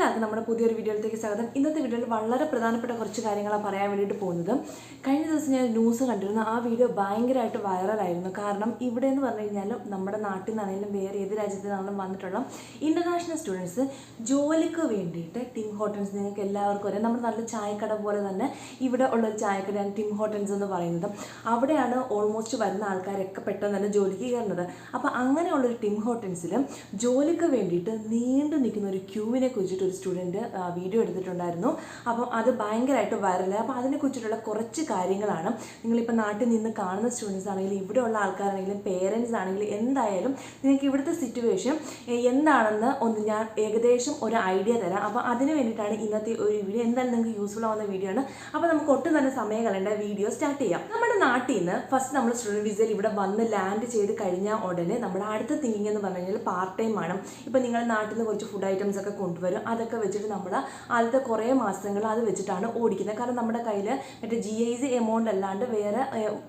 എല്ലാവർക്കും നമ്മുടെ പുതിയൊരു വീഡിയോയിലേക്ക് സ്വാഗതം. ഇന്നത്തെ വീഡിയോയിൽ വളരെ പ്രധാനപ്പെട്ട കുറച്ച് കാര്യങ്ങളാണ് പറയാൻ വേണ്ടിയിട്ട് പോകുന്നത്. കഴിഞ്ഞ ദിവസം ഞാൻ ന്യൂസ് കണ്ടിരുന്നു. ആ വീഡിയോ ഭയങ്കരമായിട്ട് വൈറലായിരുന്നു. കാരണം ഇവിടെ എന്ന് പറഞ്ഞു കഴിഞ്ഞാൽ നമ്മുടെ നാട്ടിൽ നിന്നാണെങ്കിലും വേറെ ഏത് രാജ്യത്തു നിന്നാണെങ്കിലും വന്നിട്ടുള്ള ഇന്റർനാഷണൽ സ്റ്റുഡൻസ് ജോലിക്ക് വേണ്ടിയിട്ട് ടിം ഹോട്ടൽസ് നിങ്ങൾക്ക് എല്ലാവർക്കും അറിയാം. നമ്മുടെ നല്ല ചായക്കട പോലെ തന്നെ ഇവിടെ ഉള്ള ഒരു ചായക്കടയാണ് ടിം ഹോട്ടൽസ് എന്ന് പറയുന്നത്. അവിടെയാണ് ഓൾമോസ്റ്റ് വരുന്ന ആൾക്കാരൊക്കെ പെട്ടെന്ന് തന്നെ ജോലിക്ക് കയറുന്നത്. അപ്പോൾ അങ്ങനെയുള്ളൊരു ടിം ഹോട്ടൽസിൽ ജോലിക്ക് വേണ്ടിയിട്ട് നീണ്ടു നിൽക്കുന്ന ഒരു ക്യൂവിനെ കുറിച്ചിട്ട് ഒരു സ്റ്റുഡന്റ് വീഡിയോ എടുത്തിട്ടുണ്ടായിരുന്നു. അപ്പം അത് ഭയങ്കരമായിട്ട് വൈറലായി അപ്പോൾ അതിനെക്കുറിച്ചിട്ടുള്ള കുറച്ച് കാര്യങ്ങളാണ് നിങ്ങളിപ്പോൾ നാട്ടിൽ നിന്ന് കാണുന്ന സ്റ്റുഡൻസ് ആണെങ്കിലും ഇവിടെയുള്ള ആൾക്കാരാണെങ്കിലും പേരൻസ് ആണെങ്കിലും എന്തായാലും നിങ്ങൾക്ക് ഇവിടുത്തെ സിറ്റുവേഷൻ എന്താണെന്ന് ഒന്ന് ഞാൻ ഏകദേശം ഒരു ഐഡിയ തരാം. അപ്പോൾ അതിന് വേണ്ടിയിട്ടാണ് ഇന്നത്തെ ഒരു വീഡിയോ എന്തായാലും നിങ്ങൾക്ക് യൂസ്ഫുൾ ആവുന്ന വീഡിയോ ആണ്. അപ്പോൾ നമുക്ക് ഒട്ടും തന്നെ സമയം കളയേണ്ട വീഡിയോ സ്റ്റാർട്ട് ചെയ്യാം. നമ്മുടെ നാട്ടിൽ നിന്ന് ഫസ്റ്റ് നമ്മൾ സ്റ്റുഡന്റ് വിസയിൽ ഇവിടെ വന്ന് ലാൻഡ് ചെയ്ത് കഴിഞ്ഞ ഉടനെ നമ്മുടെ അടുത്ത തിങ്കിങ് എന്ന് പറഞ്ഞു കഴിഞ്ഞാൽ പാർട്ട് ടൈം ആണ്. ഇപ്പോൾ നിങ്ങൾ നാട്ടിൽ നിന്ന് കുറച്ച് ഫുഡ് ഐറ്റംസ് ഒക്കെ കൊണ്ടുവരും. അതൊക്കെ വെച്ചിട്ട് നമ്മൾ ആദ്യത്തെ കുറേ മാസങ്ങൾ അത് വെച്ചിട്ടാണ് ഓടിക്കുന്നത്. കാരണം നമ്മുടെ കയ്യിൽ മറ്റേ ജി ഐ സി എമൗണ്ട് അല്ലാണ്ട് വേറെ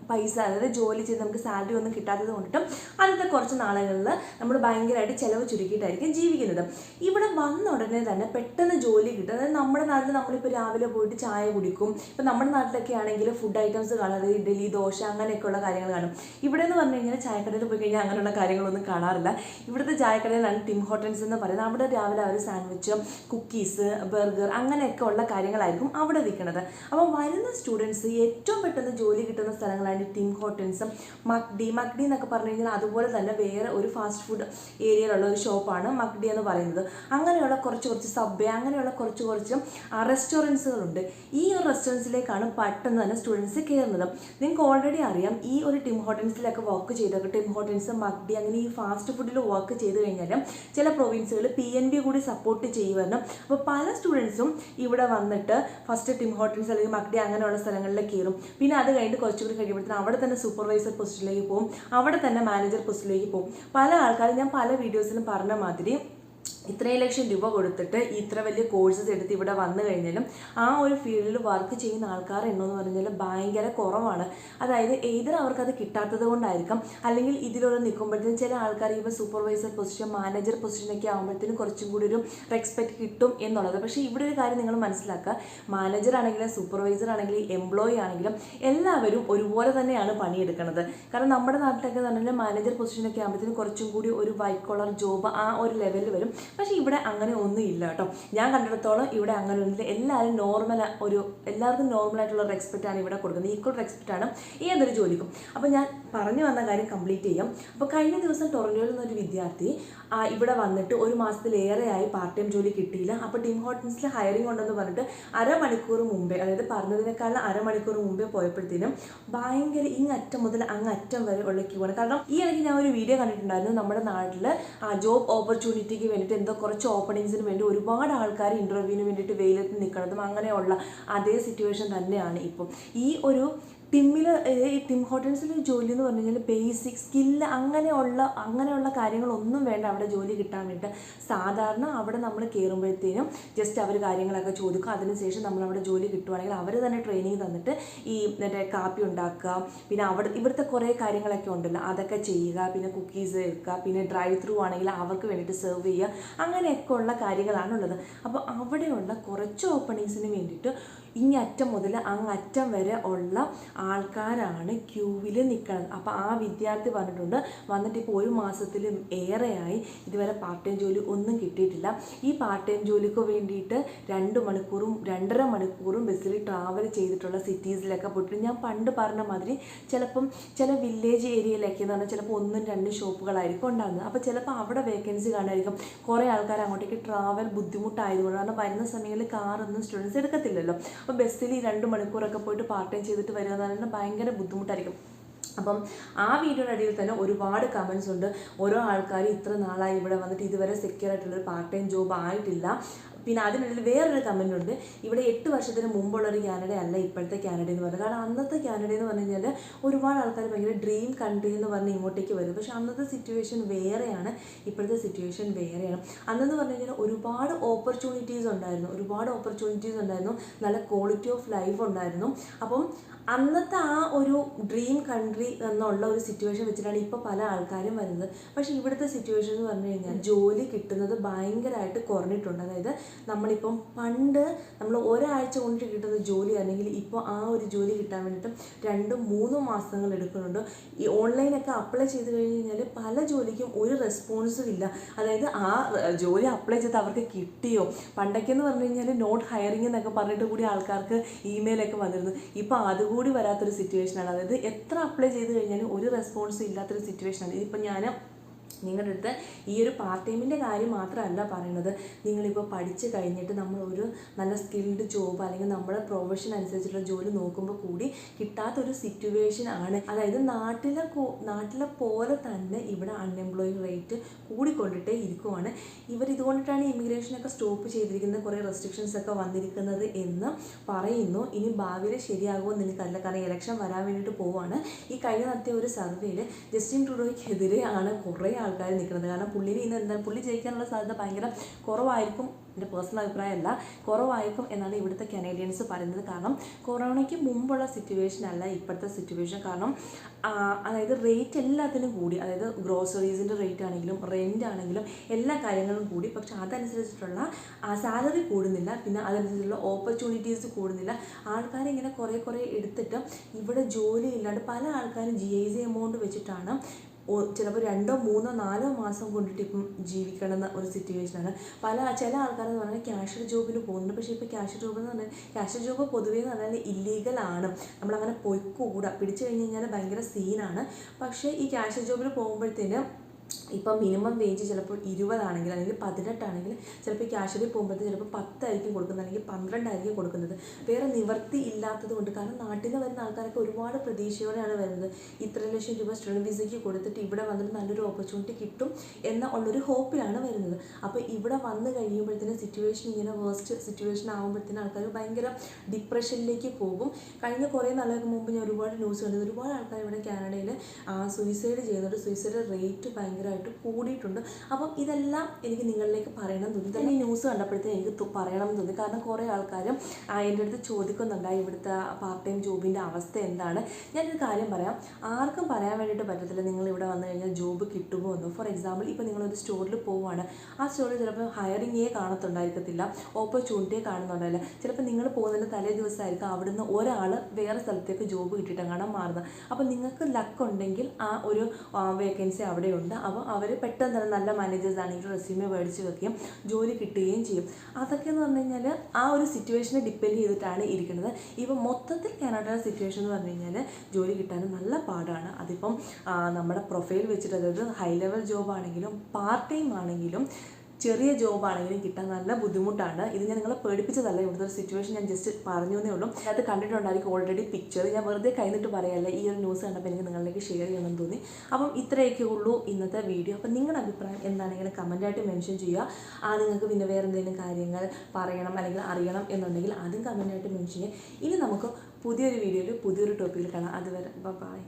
പൈസ അതായത് ജോലി ചെയ്ത് നമുക്ക് സാലറി ഒന്നും കിട്ടാത്തത് കൊണ്ടിട്ടും ആദ്യത്തെ കുറച്ച് നാളുകളിൽ നമ്മൾ ഭയങ്കരമായിട്ട് ചിലവ് ചുരുക്കിയിട്ടായിരിക്കും ജീവിക്കുന്നത്. ഇവിടെ വന്ന ഉടനെ തന്നെ പെട്ടെന്ന് ജോലി കിട്ടും. അതായത് നമ്മുടെ നാട്ടിൽ നമ്മളിപ്പോൾ രാവിലെ പോയിട്ട് ചായ കുടിക്കും. ഇപ്പം നമ്മുടെ നാട്ടിലൊക്കെ ആണെങ്കിൽ ഫുഡ് ഐറ്റംസ് കാണാതെ ഇഡ്ഡലി ദോശ അങ്ങനെയൊക്കെയുള്ള കാര്യങ്ങൾ കാണും. ഇവിടെ എന്ന് പറഞ്ഞു കഴിഞ്ഞാൽ ചായക്കടയിൽ പോയി കഴിഞ്ഞാൽ അങ്ങനെയുള്ള കാര്യങ്ങളൊന്നും കാണാറില്ല. ഇവിടുത്തെ ചായക്കടയിലാണ് ടിം ഹോട്ടൽസ് എന്ന് പറയുന്നത്. അവിടെ രാവിലെ അവർ സാൻഡ്വിച്ച് കുക്കീസ് ബർഗർ അങ്ങനെയൊക്കെ ഉള്ള കാര്യങ്ങളായിരിക്കും അവിടെ വിൽക്കുന്നത് അപ്പോൾ വരുന്ന സ്റ്റുഡൻസ് ഏറ്റവും പെട്ടെന്ന് ജോലി കിട്ടുന്ന സ്ഥലങ്ങളാണ് ടിം ഹോട്ടൽസും മക്ഡി മക്ഡി എന്നൊക്കെ പറഞ്ഞു കഴിഞ്ഞാൽ അതുപോലെ തന്നെ വേറെ ഒരു ഫാസ്റ്റ് ഫുഡ് ഏരിയയിലുള്ള ഒരു ഷോപ്പാണ് മക്ഡി എന്ന് പറയുന്നത്. അങ്ങനെയുള്ള കുറച്ച് കുറച്ച് സബ്വേ അങ്ങനെയുള്ള കുറച്ച് കുറച്ച് റെസ്റ്റോറൻസുകളുണ്ട് ഈ ഒരു റെസ്റ്റോറന്റ്സിലേക്കാണ് പെട്ടെന്ന് തന്നെ സ്റ്റുഡൻസ് കയറുന്നത്. നിങ്ങൾക്ക് ഓൾറെഡി അറിയാം ഈ ഒരു ടിം ഹോട്ടൽസിലൊക്കെ വർക്ക് ചെയ്തൊക്കെ ടിം ഹോട്ടൽസ് മക്ഡി അങ്ങനെ ഈ ഫാസ്റ്റ് ഫുഡിൽ വർക്ക് ചെയ്ത് കഴിഞ്ഞാൽ ചില പ്രൊവിൻസുകൾ പി എൻ ബി കൂടി സപ്പോർട്ട് ചെയ്യുമായിരുന്നു അപ്പോൾ പല സ്റ്റുഡൻസും ഇവിടെ വന്നിട്ട് ഫസ്റ്റ് ടിം ഹോട്ടൽസ് അല്ലെങ്കിൽ മക്ഡി അങ്ങനെയുള്ള സ്ഥലങ്ങളിൽ കയറും. പിന്നെ അത് കഴിഞ്ഞിട്ട് കുറച്ചുകൂടി കഴിയുമ്പോഴത്തേക്കും അവിടെ തന്നെ സൂപ്പർവൈസർ പൊസിഷനിലേക്ക് പോകും അവിടെ തന്നെ മാനേജർ പൊസിഷനിലേക്ക് പോകും പല ആൾക്കാരും ഞാൻ പല വീഡിയോസിലും പറഞ്ഞ മാതിരി ഇത്രയും ലക്ഷം രൂപ കൊടുത്തിട്ട് ഇത്ര വലിയ കോഴ്സസ് എടുത്ത് ഇവിടെ വന്നു കഴിഞ്ഞാലും ആ ഒരു ഫീൽഡിൽ വർക്ക് ചെയ്യുന്ന ആൾക്കാർ എണ്ണമെന്ന് പറഞ്ഞാൽ ഭയങ്കര കുറവാണ്. അതായത് എയ്തർ അവർക്കത് കിട്ടാത്തത് കൊണ്ടായിരിക്കാം അല്ലെങ്കിൽ ഇതിലൂടെ നിൽക്കുമ്പോഴത്തേക്കും ചില ആൾക്കാർ ഇപ്പോൾ സൂപ്പർവൈസർ പൊസിഷൻ മാനേജർ പൊസിഷനൊക്കെ ആകുമ്പോഴത്തേനും കുറച്ചും കൂടി ഒരു റെസ്പെക്റ്റ് കിട്ടും എന്നുള്ളത്. പക്ഷേ ഇവിടെ ഒരു കാര്യം നിങ്ങൾ മനസ്സിലാക്കുക. മാനേജർ ആണെങ്കിലും സൂപ്പർവൈസർ ആണെങ്കിലും എംപ്ലോയി ആണെങ്കിലും എല്ലാവരും ഒരുപോലെ തന്നെയാണ് പണിയെടുക്കുന്നത് കാരണം നമ്മുടെ നാട്ടിലൊക്കെ എന്ന് പറഞ്ഞാൽ മാനേജർ പൊസിഷനൊക്കെ ആകുമ്പോഴത്തേനും കുറച്ചും കൂടി ഒരു വൈറ്റ് കോളർ ജോബ് ആ ഒരു ലെവലിൽ വരും. പക്ഷേ ഇവിടെ അങ്ങനെ ഒന്നും ഇല്ല കേട്ടോ. ഞാൻ കണ്ടിടത്തോളം ഇവിടെ അങ്ങനെ ഒന്നുമില്ല എല്ലാവരും നോർമൽ ഒരു എല്ലാവർക്കും നോർമലായിട്ടുള്ള റെസ്പെക്റ്റ് ആണ് ഇവിടെ കൊടുക്കുന്നത്. ഈക്വൽ റെസ്പെക്റ്റ് ആണ് ഏതൊരു ജോലിക്കും. അപ്പോൾ ഞാൻ പറഞ്ഞു വന്ന കാര്യം കംപ്ലീറ്റ് ചെയ്യാം. അപ്പോൾ കഴിഞ്ഞ ദിവസം ടൊറന്റോയിൽ നിന്നൊരു വിദ്യാർത്ഥി ഇവിടെ വന്നിട്ട് ഒരു മാസത്തിലേറെയായി പാർട്ട് ടൈം ജോലി കിട്ടിയില്ല. അപ്പോൾ ടീം ഹോട്ടൽസിൽ ഹയറിംഗ് ഉണ്ടെന്ന് പറഞ്ഞിട്ട് അരമണിക്കൂർ മുമ്പേ അതായത് പറഞ്ഞതിനേക്കാളും അരമണിക്കൂർ മുമ്പേ പോയപ്പോഴത്തേനും ഭയങ്കര ഇങ്ങറ്റം മുതൽ അങ്ങറ്റം വരെ ഉള്ള ക്യൂ ആണ്. കാരണം ഈ ഇടയ്ക്ക് ഞാൻ ഒരു വീഡിയോ കണ്ടിട്ടുണ്ടായിരുന്നു നമ്മുടെ നാട്ടിൽ ജോബ് ഓപ്പർച്യൂണിറ്റിക്ക് വേണ്ടിയിട്ട് എന്തോ കുറച്ച് ഓപ്പണിങ്സിന് വേണ്ടി ഒരുപാട് ആൾക്കാർ ഇന്റർവ്യൂവിന് വേണ്ടിയിട്ട് വെയിലത്ത് നിൽക്കുന്നതും അങ്ങനെയുള്ള അതേ സിറ്റുവേഷൻ തന്നെയാണ് ഇപ്പം. ഈ ഒരു ടിമ്മിൽ ഈ ടിം ഹോട്ടൽസിൽ ജോലി എന്ന് പറഞ്ഞു കഴിഞ്ഞാൽ ബേസിക് സ്കില്ല് അങ്ങനെയുള്ള അങ്ങനെയുള്ള കാര്യങ്ങളൊന്നും വേണ്ട അവിടെ ജോലി കിട്ടാൻ വേണ്ടി സാധാരണ അവിടെ നമ്മൾ കയറുമ്പോഴത്തേനും ജസ്റ്റ് അവർ കാര്യങ്ങളൊക്കെ ചോദിക്കും. അതിനുശേഷം നമ്മൾ അവിടെ ജോലി കിട്ടുവാണെങ്കിൽ അവർ തന്നെ ട്രെയിനിങ് തന്നിട്ട് ഈ മറ്റേ കാപ്പി ഉണ്ടാക്കുക. പിന്നെ അവിടെ ഇവിടുത്തെ കുറേ കാര്യങ്ങളൊക്കെ ഉണ്ടല്ലോ. അതൊക്കെ ചെയ്യുക പിന്നെ കുക്കീസ് എടുക്കുക പിന്നെ ഡ്രൈവ് ത്രൂ ആണെങ്കിൽ അവർക്ക് വേണ്ടിയിട്ട് സെർവ് ചെയ്യുക. അങ്ങനെയൊക്കെ ഉള്ള കാര്യങ്ങളാണുള്ളത് അപ്പോൾ അവിടെയുള്ള കുറച്ച് ഓപ്പണിങ്സിന് വേണ്ടിയിട്ട് ഇങ്ങറ്റം മുതൽ അങ്ങറ്റം വരെ ഉള്ള ആൾക്കാരാണ് ക്യൂവിൽ നിൽക്കുന്നത്. അപ്പോൾ ആ വിദ്യാർത്ഥി പറഞ്ഞിട്ടുണ്ട് വന്നിട്ട് ഇപ്പോൾ ഒരു മാസത്തിലും ഏറെയായി ഇതുവരെ പാർട്ട് ടൈം ജോലി ഒന്നും കിട്ടിയിട്ടില്ല. ഈ പാർട്ട് ടൈം ജോലിക്ക് വേണ്ടിയിട്ട് രണ്ട് മണിക്കൂറും രണ്ടര മണിക്കൂറും ബസ്സിൽ ട്രാവൽ ചെയ്തിട്ടുള്ള സിറ്റീസിലൊക്കെ പോയിട്ട് ഞാൻ പണ്ട് പറഞ്ഞ മാതിരി ചിലപ്പം ചില വില്ലേജ് ഏരിയയിലൊക്കെ എന്ന് പറഞ്ഞാൽ ചിലപ്പോൾ ഒന്നും രണ്ടും ഷോപ്പുകളായിരിക്കും ഉണ്ടാകുന്നത് അപ്പോൾ ചിലപ്പോൾ അവിടെ വേക്കൻസി കാണുമായിരിക്കും. കുറേ ആൾക്കാർ അങ്ങോട്ടേക്ക് ട്രാവൽ ബുദ്ധിമുട്ടായതുകൊണ്ട് കാരണം വരുന്ന സമയങ്ങളിൽ കാറൊന്നും സ്റ്റുഡൻസ് എടുക്കത്തില്ലല്ലോ. അപ്പോൾ ബസ്സിൽ ഈ രണ്ട് മണിക്കൂറൊക്കെ പോയിട്ട് പാർട്ട് ടൈം ചെയ്തിട്ട് വരിക എന്ന് പറയുന്നത് ഭയങ്കര ബുദ്ധിമുട്ടായിരിക്കും. അപ്പം ആ വീഡിയോയുടെ അടിയിൽ തന്നെ ഒരുപാട് കമൻസ് ഉണ്ട്. ഓരോ ആൾക്കാർ ഇത്ര നാളായി ഇവിടെ വന്നിട്ട് ഇതുവരെ സെക്യൂർ ആയിട്ടുള്ളൊരു പാർട്ട് ടൈം ജോബ് ആയിട്ടില്ല. പിന്നെ അതിനിടയിൽ വേറൊരു കമന്റ് ഉണ്ട്. ഇവിടെ എട്ട് വർഷത്തിന് മുമ്പുള്ള ഒരു കാനഡ അല്ല ഇപ്പോഴത്തെ കാനഡ എന്ന് പറയുന്നത് കാരണം അന്നത്തെ കാനഡ എന്ന് പറഞ്ഞു കഴിഞ്ഞാൽ ഒരുപാട് ആൾക്കാർ ഭയങ്കര ഡ്രീം കൺട്രി എന്ന് പറഞ്ഞ് ഇങ്ങോട്ടേക്ക് വരും പക്ഷേ അന്നത്തെ സിറ്റുവേഷൻ വേറെയാണ് ഇപ്പോഴത്തെ സിറ്റുവേഷൻ വേറെയാണ്. അന്നെന്ന് പറഞ്ഞു കഴിഞ്ഞാൽ ഒരുപാട് ഓപ്പർച്യൂണിറ്റീസ് ഉണ്ടായിരുന്നു. ഒരുപാട് ഓപ്പർച്യൂണിറ്റീസ് ഉണ്ടായിരുന്നു. നല്ല ക്വാളിറ്റി ഓഫ് ലൈഫ് ഉണ്ടായിരുന്നു. അപ്പം അന്നത്തെ ആ ഒരു ഡ്രീം കൺട്രി എന്നുള്ള ഒരു സിറ്റുവേഷൻ വെച്ചിട്ടാണ് ഇപ്പോൾ പല ആൾക്കാരും വരുന്നത്. പക്ഷേ ഇവിടുത്തെ സിറ്റുവേഷൻ എന്ന് പറഞ്ഞു കഴിഞ്ഞാൽ ജോലി കിട്ടുന്നത് ഭയങ്കരമായിട്ട് കുറഞ്ഞിട്ടുണ്ട്. അതായത് നമ്മളിപ്പം പണ്ട് നമ്മൾ ഒരാഴ്ച കൊണ്ട് കിട്ടുന്ന ജോലി അല്ലെങ്കിൽ ഇപ്പോൾ ആ ഒരു ജോലി കിട്ടാൻ വേണ്ടിയിട്ട് രണ്ടും മൂന്നും മാസങ്ങൾ എടുക്കുന്നുണ്ട്. ഈ ഓൺലൈനൊക്കെ അപ്ലൈ ചെയ്ത് കഴിഞ്ഞ് കഴിഞ്ഞാൽ പല ജോലിക്കും ഒരു റെസ്പോൺസും ഇല്ല. അതായത് ആ ജോലി അപ്ലൈ ചെയ്ത് അവർക്ക് കിട്ടിയോ? പണ്ടൊക്കെ എന്ന് പറഞ്ഞു കഴിഞ്ഞാൽ നോട്ട് ഹയറിംഗ് എന്നൊക്കെ പറഞ്ഞിട്ട് കൂടി ആൾക്കാർക്ക് ഇമെയിലൊക്കെ വന്നിരുന്നു. ഇപ്പോൾ അതുകൂടി വരാത്തൊരു സിറ്റുവേഷനാണ് അതായത് എത്ര അപ്ലൈ ചെയ്ത് കഴിഞ്ഞാലും ഒരു റെസ്പോൺസും ഇല്ലാത്തൊരു സിറ്റുവേഷനാണ് ഇതിപ്പോൾ ഞാൻ നിങ്ങളുടെ അടുത്ത് ഈ ഒരു പാർട്ട് ടൈമിന്റെ കാര്യം മാത്രമല്ല പറയുന്നത്. നിങ്ങളിപ്പോൾ പഠിച്ച് കഴിഞ്ഞിട്ട് നമ്മൾ ഒരു നല്ല സ്കിൽഡ് ജോബ് അല്ലെങ്കിൽ നമ്മുടെ പ്രൊഫഷൻ അനുസരിച്ചുള്ള ജോലി നോക്കുമ്പോൾ കൂടി കിട്ടാത്തൊരു സിറ്റുവേഷൻ ആണ്. അതായത് നാട്ടിലെ നാട്ടിലെ പോലെ തന്നെ ഇവിടെ അൺഎംപ്ലോയി റേറ്റ് കൂടിക്കൊണ്ടിട്ടേ ഇരിക്കുവാണ്. ഇവർ ഇതുകൊണ്ടിട്ടാണ് ഇമിഗ്രേഷനൊക്കെ സ്റ്റോപ്പ് ചെയ്തിരിക്കുന്ന കുറേ റെസ്ട്രിക്ഷൻസ് ഒക്കെ വന്നിരിക്കുന്നത് എന്ന് പറയുന്നു. ഇനി ഭാവിയിൽ ശരിയാകുമോ എന്ന് എനിക്കറിയില്ല. കാരണം ഇലക്ഷൻ വരാൻ വേണ്ടിയിട്ട് പോവുകയാണ് ഈ കഴിഞ്ഞ നടത്തിയ ഒരു സർവേയിൽ ജസ്റ്റിൻ ട്രൂഡോയ്ക്കെതിരെയാണ് കുറേ ആൾക്കാർ നിൽക്കുന്നത്. കാരണം പുള്ളിയിൽ ഇന്ന് എന്താ പുള്ളി ജയിക്കാനുള്ള സാധ്യത ഭയങ്കര കുറവായിരിക്കും. എന്റെ പേഴ്സണൽ അഭിപ്രായമല്ല. കുറവായിരിക്കും എന്നാണ് ഇവിടുത്തെ കനേഡിയൻസ് പറയുന്നത്. കാരണം കൊറോണയ്ക്ക് മുമ്പുള്ള സിറ്റുവേഷൻ അല്ല ഇപ്പോഴത്തെ സിറ്റുവേഷൻ കാരണം അതായത് റേറ്റ് എല്ലാത്തിനും കൂടി അതായത് ഗ്രോസറീസിന്റെ റേറ്റ് ആണെങ്കിലും റെന്റ് ആണെങ്കിലും എല്ലാ കാര്യങ്ങളും കൂടി. പക്ഷെ അതനുസരിച്ചിട്ടുള്ള സാലറി കൂടുന്നില്ല. പിന്നെ അതനുസരിച്ചുള്ള ഓപ്പർച്യൂണിറ്റീസ് കൂടുന്നില്ല. ആൾക്കാരിങ്ങനെ കുറേ കുറേ എടുത്തിട്ട് ഇവിടെ ജോലി ഇല്ലാണ്ട് പല ആൾക്കാരും ജി ഐ സി എമൗണ്ട് വെച്ചിട്ടാണ് ചിലപ്പോൾ രണ്ടോ മൂന്നോ നാലോ മാസം കൊണ്ടിട്ട് ഇപ്പം ജീവിക്കണമെന്ന ഒരു സിറ്റുവേഷനാണ് പല ചില ആൾക്കാരെന്ന് പറഞ്ഞാൽ ക്യാഷ് ജോബിന് പോകുന്നുണ്ട്. പക്ഷേ ഇപ്പോൾ ക്യാഷ് ജോബ് എന്ന് പറഞ്ഞാൽ ക്യാഷ് ജോബ് പൊതുവേ എന്ന് പറഞ്ഞാൽ ഇല്ലീഗലാണ് നമ്മളങ്ങനെ പൊയ്ക്കൂടാ. പിടിച്ചു കഴിഞ്ഞ് കഴിഞ്ഞാൽ ഭയങ്കര സീനാണ് പക്ഷേ ഈ ക്യാഷ് ജോബിൽ പോകുമ്പോഴത്തേന് ഇപ്പം മിനിമം വേജ് ചിലപ്പോൾ ഇരുപതാണെങ്കിൽ അല്ലെങ്കിൽ പതിനെട്ടാണെങ്കിൽ ചിലപ്പോൾ ക്യാഷ്വലി പോകുമ്പോഴത്തേക്ക് ചിലപ്പോൾ പത്തായിരിക്കും കൊടുക്കുന്നത് അല്ലെങ്കിൽ പന്ത്രണ്ടായിരിക്കും കൊടുക്കുന്നത്. വേറെ നിവർത്തി ഇല്ലാത്തത് കൊണ്ട് കാരണം നാട്ടിൽ നിന്ന് വരുന്ന ആൾക്കാരൊക്കെ ഒരുപാട് പ്രതീക്ഷയോടെയാണ് വരുന്നത്. ഇത്ര ലക്ഷം രൂപ സ്റ്റുഡന്റ് വിസയ്ക്ക് കൊടുത്തിട്ട് ഇവിടെ വന്നിട്ട് നല്ലൊരു ഓപ്പർച്യൂണിറ്റി കിട്ടും എന്ന ഉള്ളൊരു ഹോപ്പിലാണ് വരുന്നത്. അപ്പോൾ ഇവിടെ വന്ന് കഴിയുമ്പോഴത്തേനും സിറ്റുവേഷൻ ഇങ്ങനെ വേസ്റ്റ് സിറ്റുവേഷൻ ആകുമ്പോഴത്തേനും ആൾക്കാർ ഭയങ്കര ഡിപ്രഷനിലേക്ക് പോകും. കഴിഞ്ഞ കുറേ നാളുകൾക്ക് മുമ്പ് ഞാൻ ഒരുപാട് ന്യൂസ് കണ്ടത് ഒരുപാട് ആൾക്കാർ ഇവിടെ കാനഡയിൽ സൂയിസൈഡ് ചെയ്യുന്നുണ്ട്. സൂയിസൈഡ് റേറ്റ് ഭയങ്കരമായിട്ട് കൂടിയിട്ടുണ്ട്. അപ്പം ഇതെല്ലാം എനിക്ക് നിങ്ങളിലേക്ക് പറയണം തോന്നി തന്നെ ന്യൂസ് കണ്ടപ്പോഴത്തേക്ക് എനിക്ക് പറയണം തോന്നി. കാരണം കുറേ ആൾക്കാരും എന്റെ അടുത്ത് ചോദിക്കുന്നുണ്ടായി ഇവിടുത്തെ പാർട്ട് ടൈം ജോബിന്റെ അവസ്ഥ എന്താണ്. ഞാനൊരു കാര്യം പറയാം. ആർക്കും പറയാൻ വേണ്ടിയിട്ട് പറ്റത്തില്ല നിങ്ങൾ ഇവിടെ വന്നു കഴിഞ്ഞാൽ ജോബ് കിട്ടുമോ എന്ന്. ഫോർ എക്സാമ്പിൾ ഇപ്പോൾ നിങ്ങളൊരു സ്റ്റോറിൽ പോവുകയാണ് ആ സ്റ്റോറിൽ ചിലപ്പോൾ ഹയറിങ്ങേ കാണത്തുണ്ടായിരിക്കത്തില്ല. ഓപ്പർച്യൂണിറ്റിയെ കാണുന്നുണ്ടാവില്ല. ചിലപ്പോൾ നിങ്ങൾ പോകുന്നതിന്റെ തലേ ദിവസമായിരിക്കും അവിടുന്ന് ഒരാൾ വേറെ സ്ഥലത്തേക്ക് ജോബ് കിട്ടിയിട്ടാണ് കാണാൻ മാറുന്നത്. അപ്പോൾ നിങ്ങൾക്ക് ലക്ക് ഉണ്ടെങ്കിൽ ആ ഒരു വേക്കൻസി അവിടെയുണ്ട്. അപ്പോൾ അവർ പെട്ടെന്ന് തന്നെ നല്ല മാനേജേഴ്സ് ആണെങ്കിൽ റെസ്യൂമെ മേടിച്ച് വെക്കുകയും ജോലി കിട്ടുകയും ചെയ്യും. അതൊക്കെ എന്ന് പറഞ്ഞു കഴിഞ്ഞാൽ ആ ഒരു സിറ്റുവേഷനെ ഡിപ്പെൻഡ് ചെയ്തിട്ടാണ് ഇരിക്കുന്നത്. ഇപ്പം മൊത്തത്തിൽ കാനഡയുടെ സിറ്റുവേഷൻ എന്ന് പറഞ്ഞു കഴിഞ്ഞാൽ ജോലി കിട്ടാൻ നല്ല പാടാണ്. അതിപ്പം നമ്മുടെ പ്രൊഫൈൽ വെച്ചിട്ട് അതായത് ഹൈ ലെവൽ ജോബ് ആണെങ്കിലും പാർട്ട് ടൈം ആണെങ്കിലും ചെറിയ ജോബ് ആണെങ്കിലും കിട്ടാൻ നല്ല ബുദ്ധിമുട്ടാണ്. ഇത് ഞാൻ നിങ്ങളെ പേടിപ്പിച്ചതല്ല. ഇവിടുത്തെ ഒരു സിറ്റുവേഷൻ ഞാൻ ജസ്റ്റ് പറഞ്ഞു എന്നേ ഉള്ളൂ. അത് കണ്ടിട്ടുണ്ടായിരിക്കും ഓൾറെഡി പിക്ചർ ഞാൻ വെറുതെ കഴിഞ്ഞിട്ട് പറയല്ല. ഈ ഒരു ന്യൂസ് കണ്ടപ്പോൾ എനിക്ക് നിങ്ങളിലേക്ക് ഷെയർ ചെയ്യണമെന്ന് തോന്നി. അപ്പം ഇത്രയൊക്കെ ഉള്ളൂ ഇന്നത്തെ വീഡിയോ അപ്പം നിങ്ങളുടെ അഭിപ്രായം എന്താണെങ്കിലും കമന്റായിട്ട് മെൻഷൻ ചെയ്യുക. ആ നിങ്ങൾക്ക് പിന്നെ വേറെ എന്തെങ്കിലും കാര്യങ്ങൾ പറയണം അല്ലെങ്കിൽ അറിയണം എന്നുണ്ടെങ്കിൽ അതും കമന്റായിട്ട് മെൻഷൻ ചെയ്യുക. ഇനി നമുക്ക് പുതിയൊരു വീഡിയോയിൽ പുതിയൊരു ടോപ്പിക്കിൽ കാണാം. അതുവരെ ബൈ